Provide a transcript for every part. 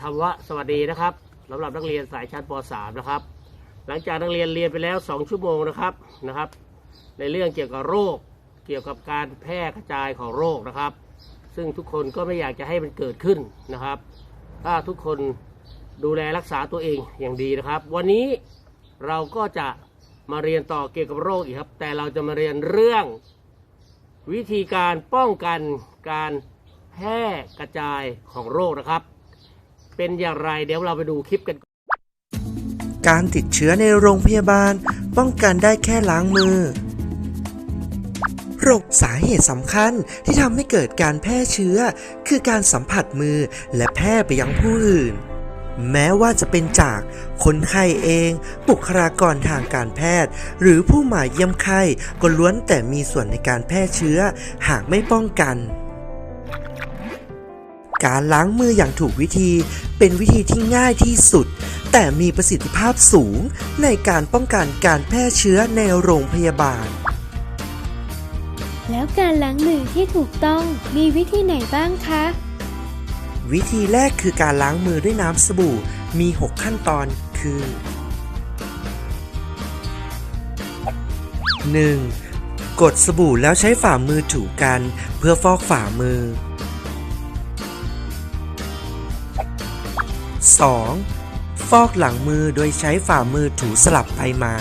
ธรรมะสวัสดีนะครับสำหรับนักเรียนสายชั้นป .3 นะครับ หลังจากนักเรียนเรียนไปแล้ว 2 ชั่วโมงนะครับนะครับ ในเรื่องเกี่ยวกับโรค เกี่ยวกับการแพร่กระจายของโรคนะครับ ซึ่งทุกคนก็ไม่อยากจะให้มันเกิดขึ้นนะครับ ถ้าทุกคนดูแลรักษาตัวเองอย่างดีนะครับ วันนี้เราก็จะมาเรียนต่อเกี่ยวกับโรคอีกครับ แต่เราจะมาเรียนเรื่องวิธีการป้องกันการแพร่กระจายของโรคนะครับ เป็นอย่างไร เดี๋ยวเราไปดูคลิปกัน การติดเชื้อในโรงพยาบาล ป้องกันได้แค่ล้างมือโรคสาเหตุสำคัญที่ทำให้เกิดการแพร่เชื้อ คือการสัมผัสมือและแพร่ไปยังผู้อื่น แม้ว่าจะเป็นจากคนไข้เอง บุคลากรทางการแพทย์ หรือผู้มาเยี่ยมไข้ก็ล้วนแต่มีส่วนในการแพร่เชื้อหากไม่ป้องกัน การล้างมืออย่างถูกวิธีเป็นวิธีที่ง่ายที่สุด แต่มีประสิทธิภาพสูงในการป้องกันการแพร่เชื้อในโรงพยาบาล แล้วการล้างมือที่ถูกต้องมีวิธีไหนบ้างคะ วิธีแรกคือการล้างมือด้วยน้ำสบู่มี 6 ขั้นตอนคือ 1. กดสบู่แล้วใช้ฝ่ามือถูกันเพื่อฟอกฝ่ามือ 2. ฟอกหลังมือโดยใช้ฝ่ามือถูสลับไปมา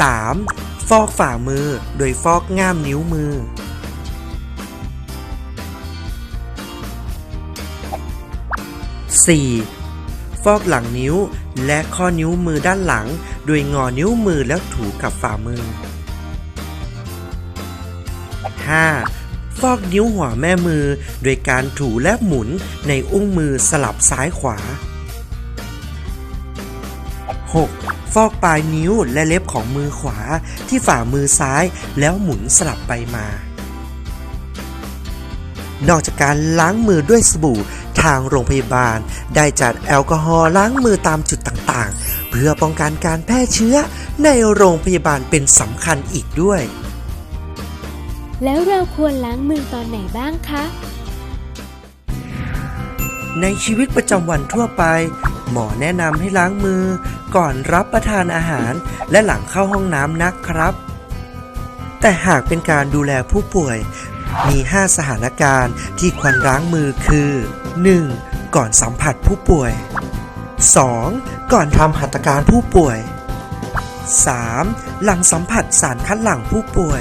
3. ฟอกฝ่ามือโดยฟอกง่ามนิ้วมือ 4. ฟอกหลังนิ้วและข้อนิ้วมือด้านหลัง โดยงอนิ้วมือแล้วถูกับฝ่ามือ 5. ฟอกนิ้วหัวแม่มือ โดยการถูและหมุนในอุ้งมือสลับซ้ายขวา 6. ฟอกปลายนิ้วและเล็บของมือขวาที่ฝ่ามือซ้ายแล้วหมุนสลับไปมา นอกจากการล้างมือด้วยสบู่ทางโรงพยาบาล ได้จัดแอลกอฮอล์ล้างมือตามจุดต่างๆ เพื่อป้องกันการแพร่เชื้อในโรงพยาบาลเป็นสำคัญอีกด้วย แล้วเราควรล้างมือตอนไหนบ้างคะ ในชีวิตประจำวันทั่วไป หมอแนะนำให้ล้างมือ ก่อนรับประทานอาหาร และหลังเข้าห้องน้ำนะครับ แต่หากเป็นการดูแลผู้ป่วย มี 5 สถานการณ์ที่ควรล้างมือคือ 1. ก่อนสัมผัสผู้ป่วย 2. ก่อนทำหัตถการผู้ป่วย 3. หลังสัมผัสสารคัดหลั่งผู้ป่วย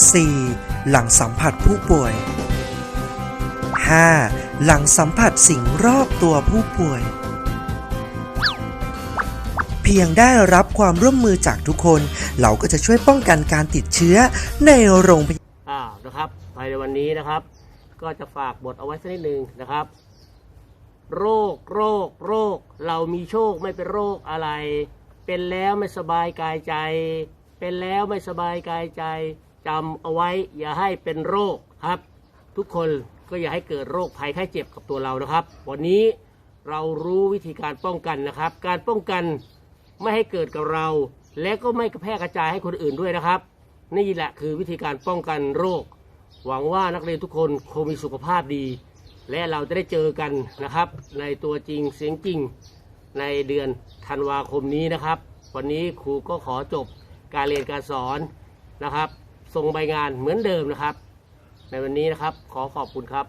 4. หลังสัมผัสผู้ป่วย 5. หลังสัมผัสสิ่งรอบตัวผู้ป่วย เพียงได้รับความร่วมมือจากทุกคน เราก็จะช่วยป้องกันการติดเชื้อในโรงพยาบาลอ่านะครับภายในวันนี้นะครับ ก็จะฝากบทเอาไว้สักนิดหนึ่งนะครับ โรคโรคโรค เรามีโชคไม่เป็นโรคอะไร เป็นแล้วไม่สบายกายใจ เป็นแล้วไม่สบายกายใจ จำเอาไว้อย่าให้เป็นโรคครับ ทุกคนก็อย่าให้เกิดโรคภัยไข้เจ็บกับตัวเรานะครับ วันนี้เรารู้วิธีการป้องกันนะครับ การป้องกันไม่ให้เกิดกับเรา และก็ไม่แพร่กระจายให้คนอื่นด้วยนะครับ นี่แหละคือวิธีการป้องกันโรค หวังว่านักเรียนทุกคนคงมีสุขภาพดี และเราจะได้เจอกันนะครับ ในตัวจริงเสียงจริงในเดือนธันวาคมนี้นะครับ วันนี้ครูก็ขอจบการเรียนการสอนนะครับ ส่งใบงานเหมือนเดิมนะครับ ในวันนี้นะครับขอขอบคุณครับ